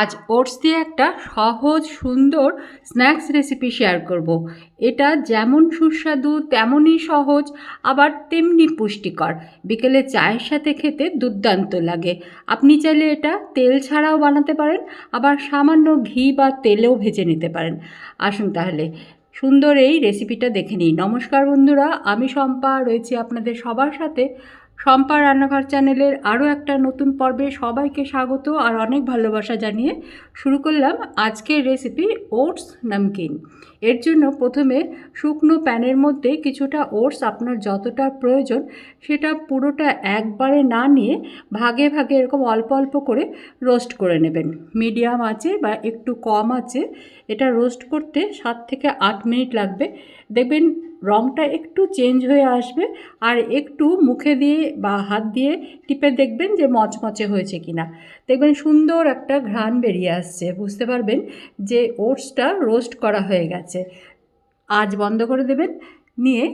আজ ওটস দিয়ে একটা সহজ, সুন্দর স্ন্যাক্স রেসিপি শেয়ার করব। এটা যেমন সুস্বাদু, তেমনই সহজ, আবার তেমনি পুষ্টিকর। বিকেলে চায়ের সাথে খেতে দুর্দান্ত লাগে। আপনি চাইলে এটা তেল ছাড়াও বানাতে পারেন, আবার সামান্য ঘি বা তেলেও ভেজে নিতে পারেন। আসুন তাহলে, সুন্দর এই রেসিপিটা দেখে নিই। নমস্কার বন্ধুরা, আমি শম্পা, রয়েছি আপনাদের সবার সাথে। শম্পা রান্নাঘর চ্যানেলের আরও একটা নতুন পর্বে সবাইকে স্বাগত আর অনেক ভালোবাসা জানিয়ে শুরু করলাম আজকের রেসিপি ওটস নামকিন। এর জন্য প্রথমে শুকনো প্যানের মধ্যে কিছুটা ওটস আপনার যতটা প্রয়োজন সেটা পুরোটা একবারে না নিয়ে ভাগে ভাগে এরকম অল্প অল্প করে রোস্ট করে নেবেন। মিডিয়াম আছে বা একটু কম আছে। এটা রোস্ট করতে সাত থেকে আট মিনিট লাগবে। দেখবেন রঙটা একটু চেঞ্জ হয়ে আসবে আর একটু মুখে দিয়ে বা হাত দিয়ে টিপে দেখবেন যে মচমচে হয়েছে কিনা। দেখবেন সুন্দর একটা ঘ্রাণ বেরিয়ে আসছে, বুঝতে পারবেন যে ওটসটা রোস্ট করা হয়ে গেছে। আজ বন্ধ করে দেবেন, নিয়ে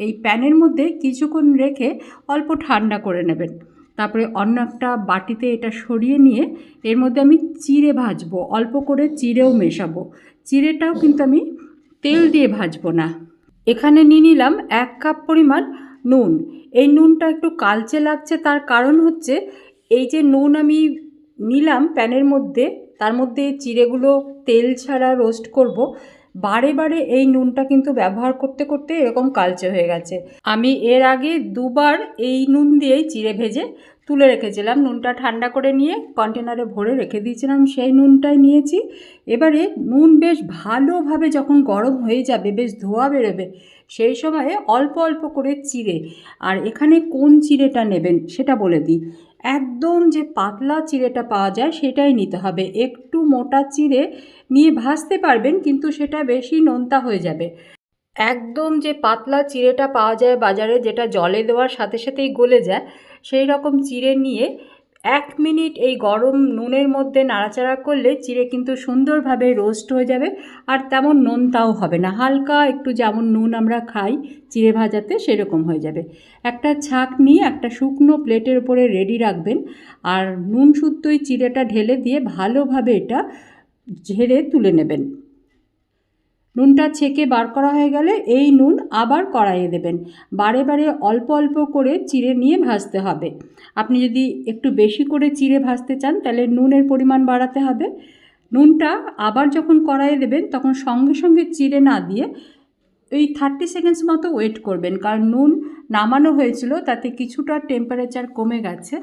এই প্যানের মধ্যে কিছুক্ষণ রেখে অল্প ঠান্ডা করে নেবেন। তারপরে অন্য একটা বাটিতে এটা সরিয়ে নিয়ে এর মধ্যে আমি চিড়ে ভাজবো, অল্প করে চিড়েও মেশাবো। চিড়েটাও কিন্তু আমি তেল দিয়ে ভাজবো না। এখানে নিয়ে নিলাম এক কাপ পরিমাণ নুন। এই নুনটা একটু কালচে লাগছে, তার কারণ হচ্ছে এই যে নুন আমি নিলাম প্যানের মধ্যে, তার মধ্যে চিড়েগুলো তেল ছাড়া রোস্ট করব বারে বারে এই নুনটা কিন্তু ব্যবহার করতে করতে এরকম কালচে হয়ে গেছে। আমি এর আগে দুবার এই নুন দিয়েই চিড়ে ভেজে তুলে রেখেছিলাম। নুনটা ঠান্ডা করে নিয়ে কন্টেনারে ভরে রেখে দিয়েছিলাম। সেই নুনটাই নিয়েছি। এবারে নুন বেশ ভালোভাবে যখন গরম হয়ে যাবে, বেশ ধোয়া বেরোবে, সেই সময়ে অল্প অল্প করে চিড়ে আর এখানে কোন চিড়েটা নেবেন সেটা বলে দিই। একদম যে পাতলা চিড়েটা পাওয়া যায় সেটাই নিতে হবে। একটু মোটা চিড়ে নিয়ে ভাজতে পারবেন, কিন্তু সেটা বেশি নোনতা হয়ে যাবে। একদম যে পাতলা চিড়েটা পাওয়া যায় বাজারে, যেটা জলে দেওয়ার সাথে সাথেই গলে যায়, সেই রকম চিড়ে নিয়ে এক মিনিট এই গরম নুনের মধ্যে নাড়াচাড়া করলে চিড়ে কিন্তু সুন্দরভাবে রোস্ট হয়ে যাবে আর তেমন নোনতাও হবে না। হালকা একটু যেমন নুন আমরা খাই চিড়ে ভাজাতে সেরকম হয়ে যাবে। একটা ছাঁক নিয়ে একটা শুকনো প্লেটের উপরে রেডি রাখবেন আর নুন শুদ্ধই চিড়েটা ঢেলে দিয়ে ভালোভাবে এটা ঝেড়ে তুলে নেবেন। নুনটা ছেঁকে বার করা হয়ে গেলে এই নুন আবার কড়াইয়ে দেবেন। বারে বারে অল্প অল্প করে চিড়ে নিয়ে ভাজতে হবে। আপনি যদি একটু বেশি করে চিড়ে ভাজতে চান, তাহলে নুনের পরিমাণ বাড়াতে হবে। নুনটা আবার যখন কড়াইয়ে দেবেন, তখন সঙ্গে সঙ্গে চিড়ে না দিয়ে এই থার্টি সেকেন্ডস মতো ওয়েট করবেন। কারণ নুন নামানো হয়েছিল, তাতে কিছুটা টেম্পারেচার কমে গেছে।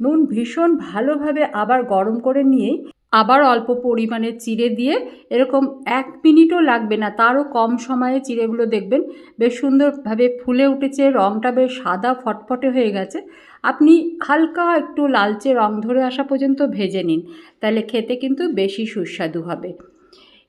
নুন ভীষণ ভালোভাবে আবার গরম করে নিয়েই আবার অল্প পরিমাণে চিড়ে দিয়ে এরকম এক মিনিটও লাগবে না, তারও কম সময়ে চিড়েগুলো দেখবেন। বেশ সুন্দরভাবে ফুলে উঠেছে রঙটা বেশ সাদা ফটফটে হয়ে গেছে। আপনি হালকা একটু লালচে রং ধরে আসা পর্যন্ত ভেজে নিন, তাহলে খেতে কিন্তু বেশি সুস্বাদু হবে।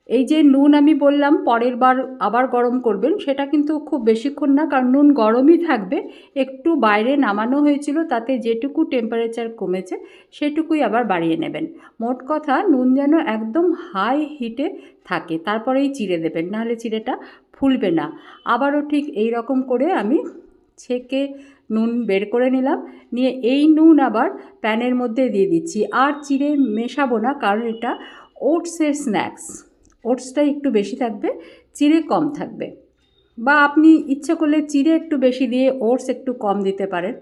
এই যে নুন আমি বললাম, পরের বার আবার গরম করবেন, সেটা কিন্তু খুব বেশিক্ষণ না, কারণ নুন গরমই থাকবে। একটু বাইরে নামানো হয়েছিল, তাতে যেটুকু টেম্পারেচার কমেছে, সেটুকুই আবার বাড়িয়ে নেবেন। মোট কথা, নুন যেন একদম হাই হিটে থাকে, তারপরেই চিড়ে দেবেন, নাহলে চিড়েটা ফুলবে না। আবারও ঠিক এই রকম করে আমি ছেঁকে নুন বের করে নিলাম, নিয়ে এই নুন আবার প্যানের মধ্যে দিয়ে দিচ্ছি। আর চিড়ে মেশাবো না, কারণ এটা ওটসের স্ন্যাক্স ওটসটা একটু বেশি থাকবে, চিড়ে কম থাকবে। বা আপনি ইচ্ছে করলে চিড়ে একটু বেশি দিয়ে ওটস একটু কম দিতে পারেন।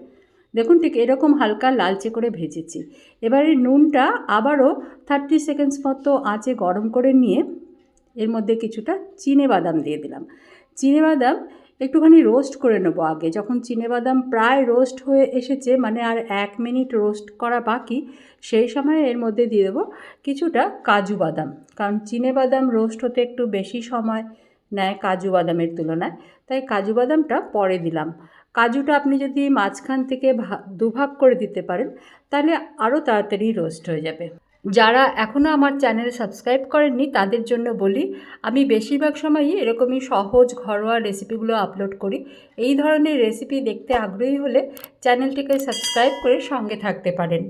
দেখুন ঠিক এরকম হালকা লালচে করে ভেজেছি। এবারে নুনটা আবারও থার্টি সেকেন্ডস মতো আঁচে গরম করে নিয়ে এর মধ্যে কিছুটা চিনে বাদাম দিয়ে দিলাম। চিনে বাদাম একটুখানি রোস্ট করে নেব আগে। যখন বাদাম প্রায় রোস্ট হয়ে এসেছে মানে আর এক মিনিট রোস্ট করা বাকি, সেই সময় এর মধ্যে দিয়ে দেবো কিছুটা কাজু বাদাম। কারণ বাদাম রোস্ট হতে একটু বেশি সময় নেয় কাজু বাদামের তুলনায়, তাই কাজু বাদামটা পরে দিলাম। কাজুটা আপনি যদি মাঝখান থেকে ভা, দুভাগ করে দিতে পারেন, তাহলে আরও তাড়াতাড়ি রোস্ট হয়ে যাবে। যারা এখনও আমার চ্যানেল সাবস্ক্রাইব করেননি, তাদের জন্য বলি, আমি বেশিরভাগ সময়ই এরকমই সহজ, ঘরোয়া রেসিপিগুলো আপলোড করি। এই ধরনের রেসিপি দেখতে আগ্রহী হলে চ্যানেলটিকে সাবস্ক্রাইব করে সঙ্গে থাকতে পারেন।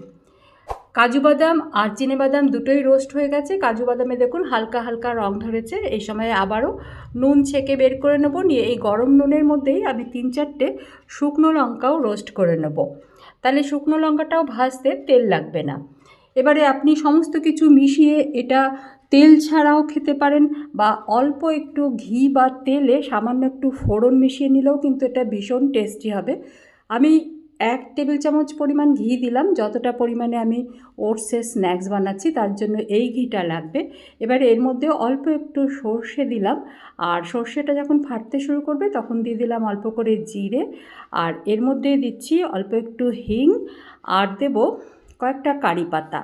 কাজু বাদাম আর চিনে বাদাম দুটোই রোস্ট হয়ে গেছে। কাজু বাদামে দেখুন হালকা হালকা রং ধরেছে। এই সময় আবারও নুন ছেঁকে বের করে নেব। নিয়ে এই গরম নুনের মধ্যেই আমি তিন চারটে শুকনো লঙ্কাও রোস্ট করে নেব। তাহলে শুকনো লঙ্কাটাও ভাজতে তেল লাগবে না। এবারে আপনি সমস্ত কিছু মিশিয়ে এটা তেল ছাড়াও খেতে পারেন বা অল্প একটু ঘি বা তেলে সামান্য একটু ফোড়ন মিশিয়ে নিলেও কিন্তু এটা ভীষণ টেস্টি হবে। আমি এক টেবিল চামচ পরিমাণ ঘি দিলাম, যতটা পরিমাণে আমি ওটসের স্ন্যাক্স বানাচ্ছি তার জন্য এই ঘিটা লাগবে। এবার এর মধ্যে অল্প একটু সর্ষে দিলাম, আর সর্ষেটা যখন ফাটতে শুরু করবে তখন দিয়ে দিলাম অল্প করে জিরে, আর এর মধ্যে দিচ্ছি অল্প একটু হিং, আর দেব কয়েকটা কারি পাতা।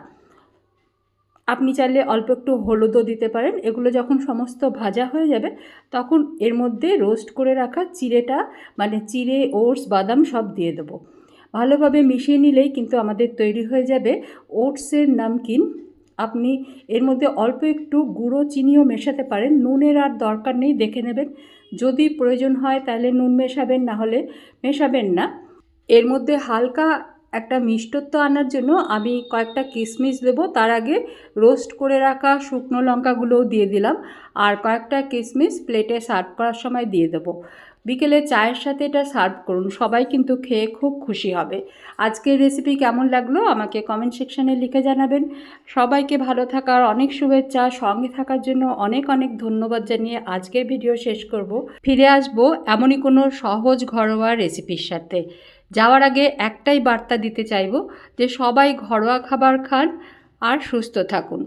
আপনি চাইলে অল্প একটু হলুদও দিতে পারেন। এগুলো যখন সমস্ত ভাজা হয়ে যাবে, তখন এর মধ্যে রোস্ট করে রাখা চিড়েটা মানে চিড়ে, ওটস, বাদাম সব দিয়ে দেবো। ভালোভাবে মিশিয়ে নিলেই কিন্তু আমাদের তৈরি হয়ে যাবে ওটসের নামকিন। আপনি এর মধ্যে অল্প একটু গুঁড়ো চিনিও মেশাতে পারেন। নুনের আর দরকার নেই, দেখে নেবেন। যদি প্রয়োজন হয় তাহলে নুন মেশাবেন, না হলে মেশাবেন না। এর মধ্যে হালকা একটা মিষ্টত্ব আনার জন্য আমি কয়েকটা কিশমিশ দেবো। তার আগে রোস্ট করে রাখা শুকনো লঙ্কাগুলোও দিয়ে দিলাম। আর কয়েকটা কিশমিশ প্লেটে সার্ভ করার সময় দিয়ে দেবো। বিকেলে চায়ের সাথে এটা সার্ভ করুন, সবাই কিন্তু খেয়ে খুব খুশি হবে। আজকের রেসিপি কেমন লাগল আমাকে কমেন্ট সেকশানে লিখে জানাবেন। সবাইকে ভালো থাকার অনেক শুভেচ্ছা, সঙ্গে থাকার জন্য অনেক অনেক ধন্যবাদ জানিয়ে আজকের ভিডিও শেষ করব। ফিরে আসব এমনই কোনো সহজ ঘরোয়া রেসিপির সাথে। যাওয়ার আগে একটাই বার্তা দিতে চাইব যে সবাই ঘরোয়া খাবার খান আর সুস্থ থাকুন।